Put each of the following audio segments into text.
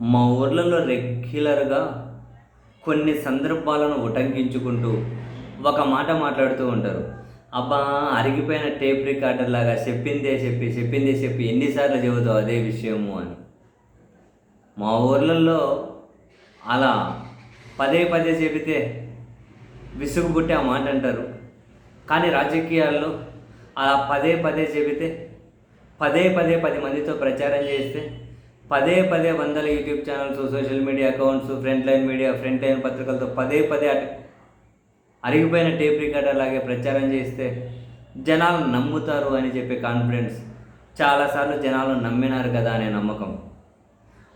మా ఊర్లలో రెగ్యులర్గా కొన్ని సందర్భాలను ఉటంకించుకుంటూ ఒక మాట మాట్లాడుతూ ఉంటారు. అబ్బా అరిగిపోయిన టేప్ రికార్డర్ లాగా చెప్పిందే చెప్పి చెప్పిందే చెప్పి ఎన్నిసార్లు చెబుతావు అదే విషయము అని. మా ఊర్లలో అలా పదే పదే చెబితే విసుగు పుట్టి ఆ మాట అంటారు. కానీ రాజకీయాల్లో అలా పదే పదే చెబితే పదే పదే పది మందితో ప్రచారం చేస్తే పదే పదే వందల YouTube channels social media accounts front line media front line పత్రికలతో పదే పదే అటు అరిగిపోయిన టేప్ రికార్డర్ లాగే ప్రచారం చేస్తే జనాలు నమ్ముతారు అని చెప్పే కాన్ఫిడెన్స్ చాలాసార్లు జనాలు నమ్మినారు కదా అనే నమ్మకం.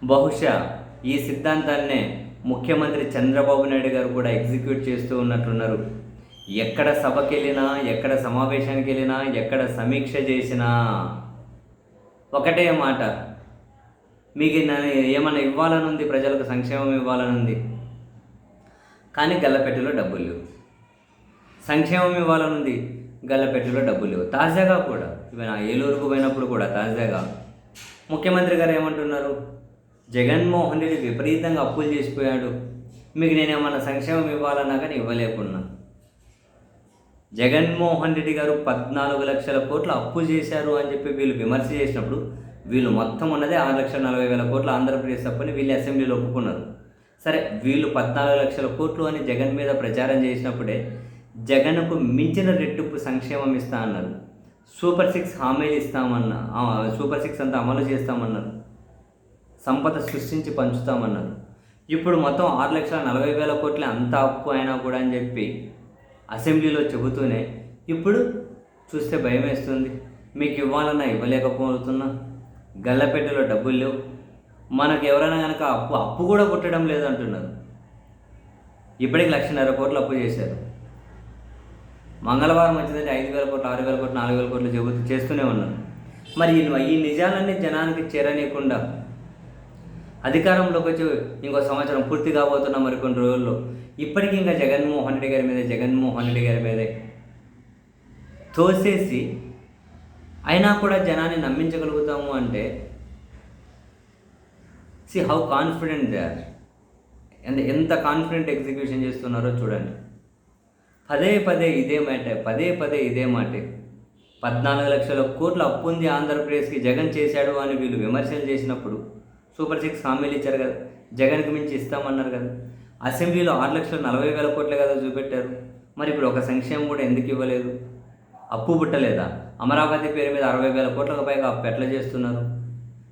బహుశా ఈ సిద్ధాంతాన్నే ముఖ్యమంత్రి చంద్రబాబు నాయుడు గారు కూడా ఎగ్జిక్యూట్ చేస్తూ ఉన్నట్లున్నారు. ఎక్కడ సభకి వెళ్ళినా ఎక్కడ సమావేశానికి వెళ్ళినా ఎక్కడ సమీక్ష చేసినా ఒకటే మాట. మీకు ఏమైనా ఇవ్వాలనుంది ప్రజలకు సంక్షేమం ఇవ్వాలనుంది? కానీ గల్లపెట్టెలో డబ్బులు లేవు. సంక్షేమం ఇవ్వాలనుంది గల్లపెట్టెలో డబ్బులు లేవు. తాజాగా కూడా ఈవెన్ ఏలూరుకు పోయినప్పుడు కూడా తాజాగా ముఖ్యమంత్రి గారు ఏమంటున్నారు? జగన్మోహన్ రెడ్డి విపరీతంగా అప్పులు చేసిపోయాడు. మీకు నేను ఏమన్నా సంక్షేమం ఇవ్వాలన్నా కానీ ఇవ్వలేకున్నా. జగన్మోహన్ రెడ్డి గారు పద్నాలుగు లక్షల కోట్లు అప్పు చేశారు అని చెప్పి వీళ్ళు విమర్శ చేసినప్పుడు వీళ్ళు మొత్తం ఉన్నదే ఆరు లక్షల నలభై వేల కోట్ల ఆంధ్రప్రదేశ్ తప్పని వీళ్ళు అసెంబ్లీలో ఒప్పుకున్నారు. సరే వీళ్ళు పద్నాలుగు లక్షల కోట్లు అని జగన్ మీద ప్రచారం చేసినప్పుడే జగన్కు మించిన రెట్టింపు సంక్షేమం ఇస్తా అన్నారు. సూపర్ సిక్స్ హామీలు ఇస్తామన్న సూపర్ సిక్స్ అంతా అమలు చేస్తామన్నారు. సంపద సృష్టించి పంచుతామన్నారు. ఇప్పుడు మొత్తం ఆరు లక్షల నలభై వేల కోట్ల అంత అప్పు అయినా కూడా అని చెప్పి అసెంబ్లీలో చెబుతూనే ఇప్పుడు చూస్తే భయం వేస్తుంది మీకు ఇవ్వాలన్నా ఇవ్వలేకపోతున్నా. గల్లపెట్టెలో డబ్బులు లేవు. మనకు ఎవరైనా కనుక అప్పు అప్పు కూడా పుట్టడం లేదు అంటున్నారు. ఇప్పటికి లక్షన్నర కోట్లు అప్పు చేశారు. మంగళవారం వచ్చిందంటే ఐదు వేల కోట్లు ఆరు వేల కోట్లు నాలుగు వేల కోట్లు చెబుతూ చేస్తూనే ఉన్నారు. మరి ఈ- ఈ నిజాలన్నీ జనానికి చేరనీయకుండా అధికారంలోకి వచ్చి ఇంకో సంవత్సరం పూర్తి కాబోతున్న మరికొన్ని రోజుల్లో ఇప్పటికీ ఇంకా జగన్మోహన్ రెడ్డి గారి మీదే జగన్మోహన్ రెడ్డి గారి మీదే తోసేసి అయినా కూడా జనాన్ని నమ్మించగలుగుతాము అంటే see how confident they are ఎంత ఎంత కాన్ఫిడెంట్ ఎగ్జిక్యూషన్ చేస్తున్నారో చూడండి. పదే పదే ఇదే మాట పదే పదే ఇదే మాటే. పద్నాలుగు లక్షల కోట్ల అప్పు ఉంది ఆంధ్రప్రదేశ్కి జగన్ చేశాడు అని వీళ్ళు విమర్శలు చేసినప్పుడు సూపర్ సిక్స్ హామీలు ఇచ్చారు కదా జగన్కి మించి ఇస్తామన్నారు కదా. అసెంబ్లీలో ఆరు లక్షల నలభై వేల కోట్లే కదా చూపెట్టారు. మరి ఇప్పుడు ఒక సంక్షేమం కూడా ఎందుకు ఇవ్వలేదు? అప్పు పుట్టలేదా? అమరావతి పేరు మీద అరవై వేల కోట్లకు పైగా అప్పు ఎట్లా చేస్తున్నారు?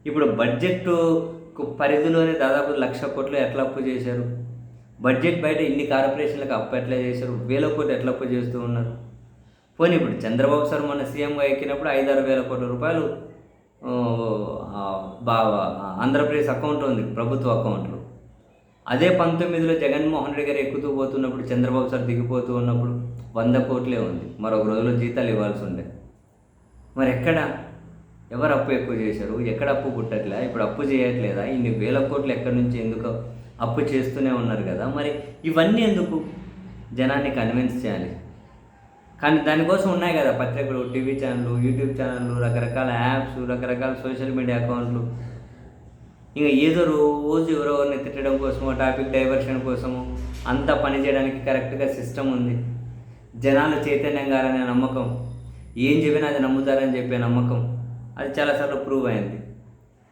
ఇప్పుడు బడ్జెట్ పరిధిలోనే దాదాపు లక్ష కోట్లు ఎట్లా అప్పు చేశారు? బడ్జెట్ బయట ఇన్ని కార్పొరేషన్లకు అప్పు ఎట్లా చేశారు? వేల కోట్లు ఎట్లా అప్పు చేస్తూ ఉన్నారు? పోనీ ఇప్పుడు చంద్రబాబు సార్ మొన్న సీఎంగా ఎక్కినప్పుడు ఐదారు వేల కోట్ల రూపాయలు బాగా ఆంధ్రప్రదేశ్ అకౌంట్ ఉంది ప్రభుత్వ అకౌంట్లో. అదే పంతొమ్మిదిలో జగన్మోహన్ రెడ్డి గారు ఎక్కుతూ పోతున్నప్పుడు చంద్రబాబు సార్ దిగిపోతూ ఉన్నప్పుడు వంద కోట్లే ఉంది. మరొక రోజులో జీతాలు ఇవ్వాల్సి ఉండే. మరి ఎక్కడ ఎవరు అప్పు ఎక్కువ చేశారు? ఎక్కడ అప్పు పుట్టట్లేదా? ఇప్పుడు అప్పు చేయట్లేదా? ఇన్ని వేల కోట్లు ఎక్కడి నుంచి ఎందుకు అప్పు చేస్తూనే ఉన్నారు కదా? మరి ఇవన్నీ ఎందుకు జనాన్ని కన్విన్స్ చేయాలి? కానీ దానికోసం ఉన్నాయి కదా పత్రికలు టీవీ ఛానళ్ళు యూట్యూబ్ ఛానళ్ళు రకరకాల యాప్స్ రకరకాల సోషల్ మీడియా అకౌంట్లు. ఇంకా ఏదో రోజు ఎవరో ఎవరిని తిట్టడం కోసమో టాపిక్ డైవర్షన్ కోసమో అంతా పని చేయడానికి కరెక్ట్గా సిస్టమ్ ఉంది. జనాలు చైతన్యం గారనే నమ్మకం. ఏం చెప్పినా అది నమ్ముతారని చెప్పే నమ్మకం. అది చాలాసార్లు ప్రూవ్ అయింది.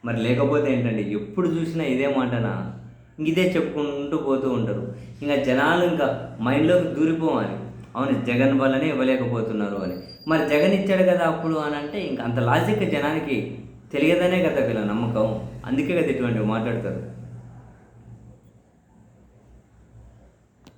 మరి లేకపోతే ఏంటండి? ఎప్పుడు చూసినా ఇదే మాటనా? ఇంక ఇదే చెప్పుకుంటూ పోతూ ఉంటారు. ఇంకా జనాలు ఇంకా మైండ్లోకి దూరిపోవాలి. అవును జగన్ వల్లనే ఇవ్వలేకపోతున్నారు అని. మరి జగన్ ఇచ్చాడు కదా అప్పుడు అని అంటే ఇంక అంత లాజిక్ జనానికి తెలియదనే కదా వీళ్ళ నమ్మకం. అందుకే కదా ఇటువంటివి మాట్లాడతారు.